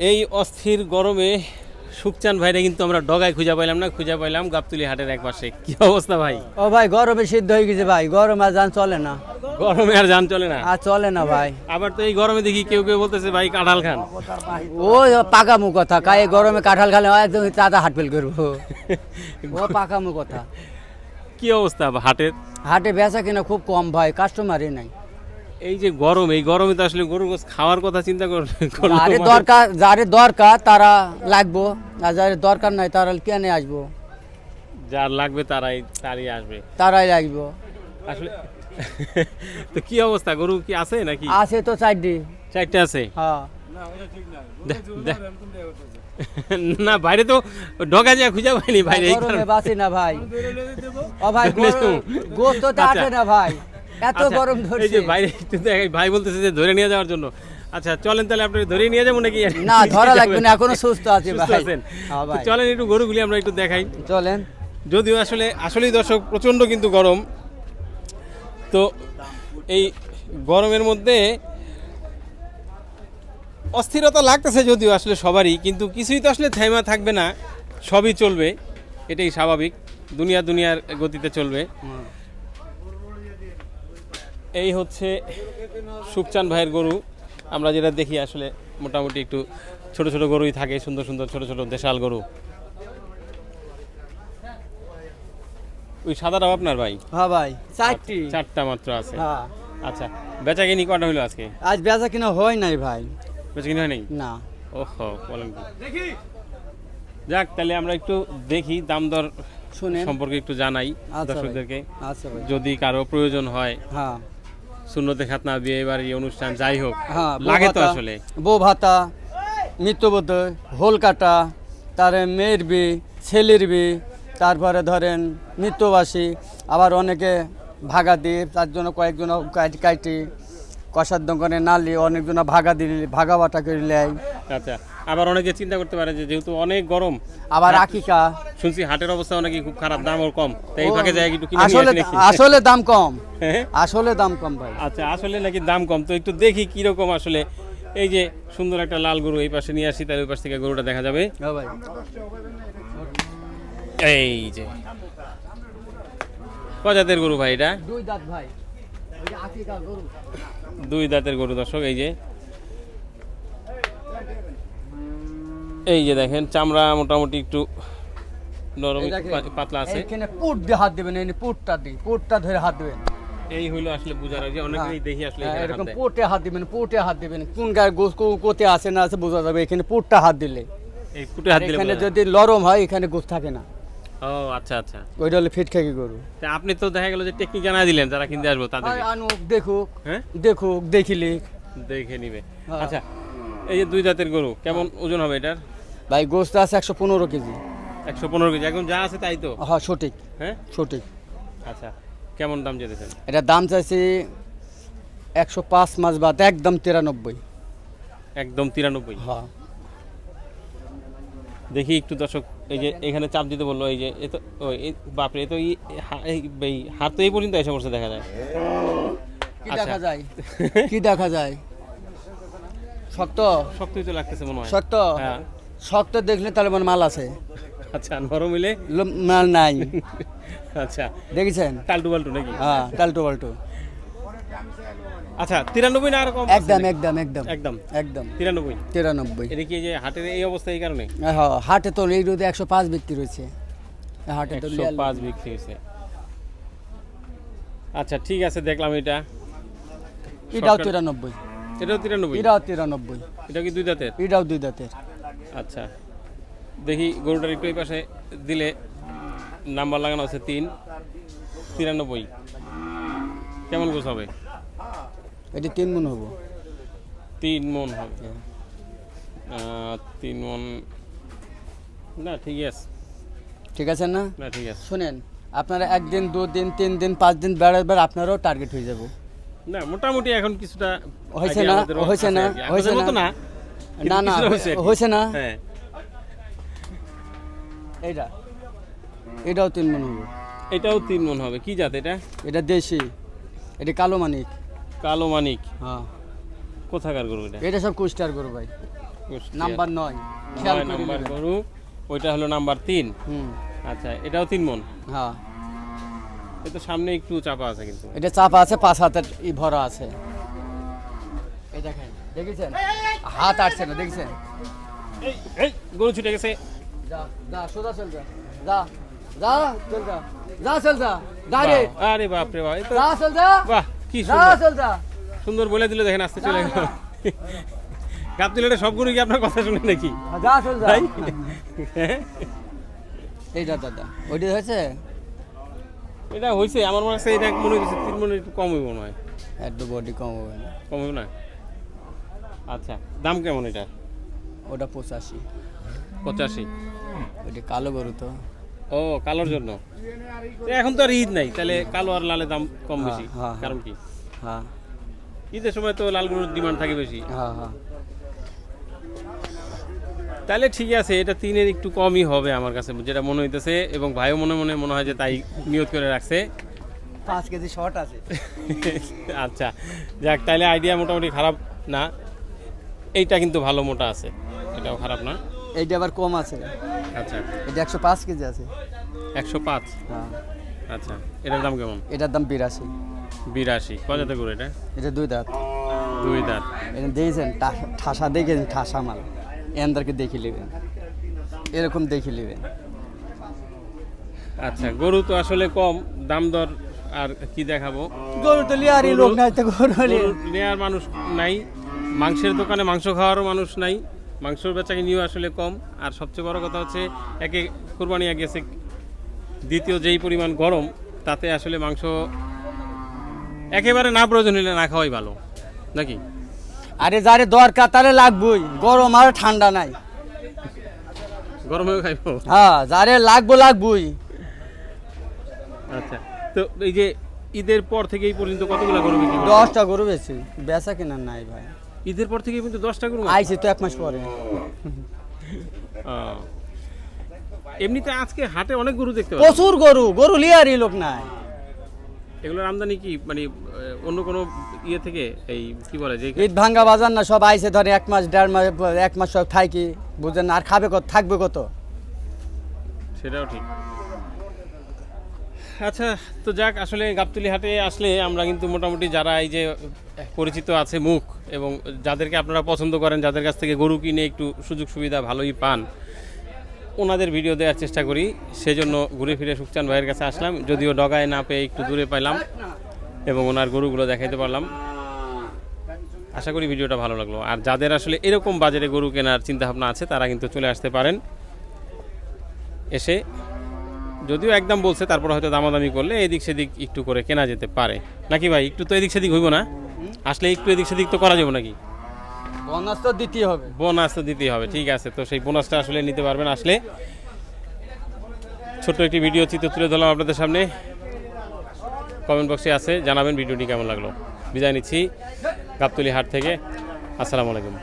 এই অস্থির গরমে সুকচান ভাইরে কিন্তু আমরা ডগায় খুঁজে পাইলাম না খুঁজে পাইলাম গাবতুলি হাটের এক পাশে। কি অবস্থা ভাই? ও ভাই গরমে সিদ্ধ হয়ে গেছে ভাই গরম আর যান চলে না। গরমে আর যান চলে না? আর চলে না ভাই। আবার তো এই গরমে দেখি কেউ কেউ বলতেছে ভাই কাঁঠাল খান। ও পাকামু কথা কাই গরমে কাঁঠাল খালে একদম তাজা হাট ফেল করব। ও পাকামু কথা। কি অবস্থা হাটের? হাটে বেচা কিনা খুব কম ভাই কাস্টমারই নাই। এই যে গরম এই গরমে তো আসলে গরুর গোস খাওয়ার কথা চিন্তা কর- করলে মানে- দরকার যারে দরকার তারা লাগবো আর যারে দরকার নাই তারা কেনে আসব? যার লাগবে তারাই তারই আসবে। তারাই লাগবো। আসলে তো কি অবস্থা? গরু কি আছে নাকি? আছে তো চারটি। চারটে আছে? হ্যাঁ। না বাইরে তো ঢোকা যায় খুঁজে পাইনি বাইরে এই গরমে না ভাই। ও ভাই গোস্ত তো আচ্ছা। আটে না ভাই। এত আচ্ছা, গরম এই যে বাইরে ভাই বলতেছে যে ধরে নিয়ে যাওয়ার জন্য। আচ্ছা চলেন তাহলে আপনি ধরে নিয়ে যাব নাকি? না ধরা লাগবে না এখনও সুস্থ আছে হ্যাঁ ভাই। চলেন একটু গরুগুলি আমরা একটু দেখাই। চলেন। যদিও আসলে আসলেই দর্শক প্রচণ্ড কিন্তু গরম। তো এই গরমের মধ্যে অস্থিরতা লাগতেছে যদিও আসলে সবারই কিন্তু কিছুই তো আসলে থেমা থাকবে না। সবই চলবে এটাই স্বাভাবিক। দুনিয়া দুনিয়ার গতিতে চলবে। এই হচ্ছে সুকচান ভাইয়ের গরু। আমরা যেটা দেখি আসলে মোটামুটি একটু ছোট ছোট গরুই থাকে সুন্দর সুন্দর ছোট ছোট দেশাল গরু। ওই সাদাটাও আপনার ভাই? হ্যাঁ ভাই চারটি। চারটা মাত্র আছে। হ্যাঁ। আচ্ছা বেচা কিনি কটা হলো আজকে? আজ বেচা কিনা হয় নাই ভাই। বেচা কিনা হয় নাই? না। ওহো বলেন কি। যাক তাহলে আমরা একটু দেখি দাম দর শুনে সম্পর্কে একটু জানাই আচ্ছা দর্শকদেরকে। আচ্ছা ভাই। যদি কারও প্রয়োজন হয় হ্যাঁ। শূন্যতে খাতনা বিয়ে বাড়ি অনুষ্ঠান যাই হোক। হ্যাঁ লাগে তো আসলে। বউ ভাতা মৃত্যুবোধ হোল কাটা তারে মেয়ের বি ছেলের বি তারপরে ধরেন মৃত্যুবাসী আবার অনেকে ভাগা দিয়ে তার জন্য কয়েকজন কাট- কাটি কষার দোকানে নালি অনেকজন ভাগা দিলি ভাগা বাটা করে লেয় আচ্ছা আবার অনেকে চিন্তা করতে পারে যে যেহেতু অনেক গরম আবার আকিকা। শুনছি হাটের অবস্থা নাকি খুব খারাপ দাম ওর কম। তাই এই ফাঁকে যায় একটু কিনে নিয়ে আসলে আসলে দাম কম? আসলে দাম কম ভাই। আচ্ছা আসলে নাকি দাম কম? তো একটু দেখি কীরকম আসলে এই যে সুন্দর একটা লাল গরু এই পাশে নিয়ে আসি তাহলে ওই পাশ থেকে গরুটা দেখা যাবে। হ্যাঁ ভাই। এই যে। কজাতের গরু ভাই এটা? দুই দাঁত ভাই। ওই যে আকিকা গরু। দুই দাঁতের গরু দর্শক এই যে। এই যে দেখেন চামড়া মোটামুটি একটু নরম পাতলা আছে। এইখানে পুট দিয়ে হাত দিবেন এই পুটটা দিই পুটটা ধরে হাত দিবেন। এই হইল আসলে বুঝার যে অনেকেই দেখি আসলে হ্যাঁ, এরকম। পুটে হাত দিবেন পুটে হাত দিবেন। কোন গায়ে গোস কোতে আছে না আছে বোঝা যাবে এখানে পুটটা হাত দিলে। এই ফুটে হাত দিলে এখানে যদি নরম হয় এখানে গোস থাকে না। ও আচ্ছা আচ্ছা। ওইটা হলে ফিট খেয়ে গরু। আপনি তো দেখা গেল যে টেকনিক জানা দিলেন যারা কিনতে আসব তাদের। আনুক দেখুক। হ্যাঁ? দেখুক দেখিলি দেখে নিবে। হ্যাঁ। আচ্ছা এই যে দুই জাতের গরু কেমন ওজন হবে এটার? ভাই গোস্ত আছে একশো পনেরো কেজি। একশো পনেরো কেজি এখন যা আছে তাই তো? হ্যাঁ সঠিক। হ্যাঁ? সঠিক। আচ্ছা। কেমন দাম যেতেছেন এটা দাম চাইছি একশো পাঁচ মাস বাদ একদম তিরানব্বই। একদম তিরানব্বই? হ্যাঁ। দেখি একটু দর্শক এই যে এখানে চাপ দিতে বলল এই যে এ তো ওই বাপরে তো এই হাত তো এই পর্যন্ত এসে পড়ছে দেখা যায়। কি আচ্ছা। দেখা যায়? কি দেখা যায়? শক্ত? শক্তই তো লাগতেছে মনে হয়। শক্ত? হ্যাঁ। শক্ত দেখলে তাহলে মানে মাল আছে। আচ্ছা নরম মিলে? মাল নাই। আচ্ছা। দেখেছেন? টালটু বাল্টু নাকি? হ্যাঁ টালটু পাল্টু আচ্ছা তিরানব্বই না আর কম একদম একদম একদম। একদম? একদম। তিরানব্বই? তিরানব্বই। এটা কি যে হাটের এই অবস্থা এই কারণে? হ্যাঁ হাটে তো এই রোদে একশো পাঁচ বিক্রি রয়েছে হাটে তো পাঁচ বিক্রি হয়েছে। আচ্ছা ঠিক আছে দেখলাম এটা। এটাও তিরানব্বই। এটাও তিরানব্বই? এটাও তিরানব্বই। এটা কি দুই দাঁতের? এটাও দুই দাঁতের। আচ্ছা। দেখি গরুটার একটু এই পাশে দিলে নাম্বার লাগানো আছে তিন তিরানব্বই। কেমন গোছ হবে? এটা তিন মন হব। তিন মন হবে। তিন মন। না ঠিকই আছে। ঠিক আছে না? না ঠিক আছে। শুনেন আপনারা একদিন দুদিন তিন দিন পাঁচ দিন বেড়াবার আপনারও টার্গেট হয়ে যাব। না মোটামুটি এখন কিছুটা হয়েছে না? হয়েছে না? হয়েছে না? না। না, হয়েছে না? এইটা। এটাও তিন মন হব। এটাও তিন মন হবে। কি জাত এটা? এটা দেশি। এটা কালো মানিক। কালো মানিক। হ্যাঁ। কোথাকার গরু এটা? এটা সব কুষ্টার গরু ভাই। নাম্বার নয়। খেয়াল নাম্বার গরু। ওইটা হলো নাম্বার তিন? হুম। আচ্ছা এটাও তিন মন? হ্যাঁ। এ তো সামনে একটু চাপা আছে কিন্তু। এটা চাপা আছে পাঁচ হাতের ই ভরা আছে। এই দেখেন দেখেছেন? হাত আটছে না দেখছেন? এই, এই গরু ছুটে গেছে। যা যা সোজা চল যা। যা যা চল যা। যা চল যা ডাইরেক্ট আরে বাপ রে বাপ যা চল যা। বাহ কি যা সুন্দর। চল যা। সুন্দর বলে দিল দেখেন আসতে চলে গেল। গাবতুলেটা সব গরু কি আপনার কথা শুনে নাকি? যা চল যা? দাদা ওইটা হয়েছে? এটা হয়েছে আমার মনে হচ্ছে এটা মনে হচ্ছে তিন মনে একটু কম হইব মনে হয় একটু বডি কম হবে। না কম হইব না আচ্ছা দাম কেমন এটা ওটা পঁচাশি। পঁচাশি। ওইটা কালো গরু তো। ও কালোর জন্য? এখন তো আর ঈদ নাই তাহলে কালো আর লালের দাম কম বেশি। হ্যাঁ, হ্যাঁ, কারণ কি? হ্যাঁ। ঈদের সময় তো লাল গরুর ডিমান্ড থাকে বেশি। হ্যাঁ হ্যাঁ। তাহলে ঠিক আছে এটা তিনের একটু কমই হবে আমার কাছে যেটা মনে হইতেছে এবং ভাইও মনে মনে মনে হয় যে তাই নিয়ত করে রাখছে। পাঁচ কেজি শর্ট আছে। আচ্ছা যাক তাহলে আইডিয়া মোটামুটি খারাপ না। এইটা কিন্তু ভালো মোটা আছে এটাও খারাপ না। এইটা আবার কম আছে। আচ্ছা। এটা একশো পাঁচ কেজি আছে। একশো পাঁচ? হ্যাঁ। আচ্ছা এটার দাম কেমন? এটার দাম বিরাশি। বিরাশি। কজাতে করে এটা? এটা দুই দাঁত। দুই দাঁত। এটা দেখেছেন টা- ঠাসা দেখেছেন ঠাসা মাল। এন্দারকে দেখে নেবেন। এরকম দেখে নেবেন। আচ্ছা গরু তো আসলে কম দাম দর আর কি দেখাবো? গরু তো লিয়ারই লোক নাই তো গরু নেওয়ার মানুষ নাই মাংসের দোকানে মাংস খাওয়ারও মানুষ নাই। মাংসর বেচাকে নিয়েও আসলে কম। আর সবচেয়ে বড় কথা হচ্ছে একে কোরবানি গেছে দ্বিতীয় যেই পরিমাণ গরম তাতে আসলে মাংস একেবারে না প্রয়োজন হলে না খাওয়াই ভালো। নাকি? আরে যারে দরকার তারে লাগবই গরম আর ঠান্ডা নাই। গরমেও খাইবো? হ্যাঁ যারে লাগবো লাগবই। আচ্ছা তো এই যে ঈদের পর থেকে এই পর্যন্ত কতগুলো গরু বিক্রি দশটা গরু বেশি বেচা কিনা নাই ভাই। ঈদের পর থেকে কিন্তু দশটা গরু আইছি তো এক মাস পরে। এমনিতে আজকে হাটে অনেক গরু দেখতে পাচ্ছি। প্রচুর গরু গরু লিয়ারই লোক নাই। এগুলোর আমদানি কি মানে অন্য কোনো ইয়ে থেকে এই কি বলে যে ঈদ ভাঙ্গা বাজার না সব আইছে ধরে এক মাস দেড় মাস এক মাস সব থাকি বুঝেন না, আর খাবে কত থাকবে কত? সেটাও ঠিক। আচ্ছা তো যাক, আসলে গাবতলি হাটে আসলে আমরা কিন্তু মোটামুটি যারা এই যে পরিচিত আছে মুখ এবং যাদেরকে আপনারা পছন্দ করেন, যাদের কাছ থেকে গরু কিনে একটু সুযোগ সুবিধা ভালোই পান, ওনাদের ভিডিও দেওয়ার চেষ্টা করি। সেজন্য ঘুরে ফিরে সুখচান ভাইয়ের কাছে আসলাম। যদিও ডগায় না পেয়ে একটু দূরে পাইলাম এবং ওনার গরুগুলো দেখাইতে পারলাম। আশা করি ভিডিওটা ভালো লাগল। আর যাদের আসলে এরকম বাজারে গরু কেনার চিন্তাভাবনা আছে, তারা কিন্তু চলে আসতে পারেন। এসে যদিও একদম বলছে তারপর হয়তো দামাদামি করলে এদিক সেদিক একটু করে কেনা যেতে পারে। নাকি ভাই একটু তো এদিক সেদিক হইব না? আসলে একটু এদিক সেদিক তো করা যাবে নাকি? বোনাস তো দিতেই হবে। বোনাস তো দিতেই হবে ঠিক আছে। তো সেই বোনাসটা আসলে নিতে পারবেন আসলে। ছোট্ট একটি ভিডিও চিত্র তুলে ধরলাম আপনাদের সামনে। কমেন্ট বক্সে আছে জানাবেন ভিডিওটি কেমন লাগল। বিদায় নিচ্ছি গাবতলি হাট থেকে। আসসালামু আলাইকুম।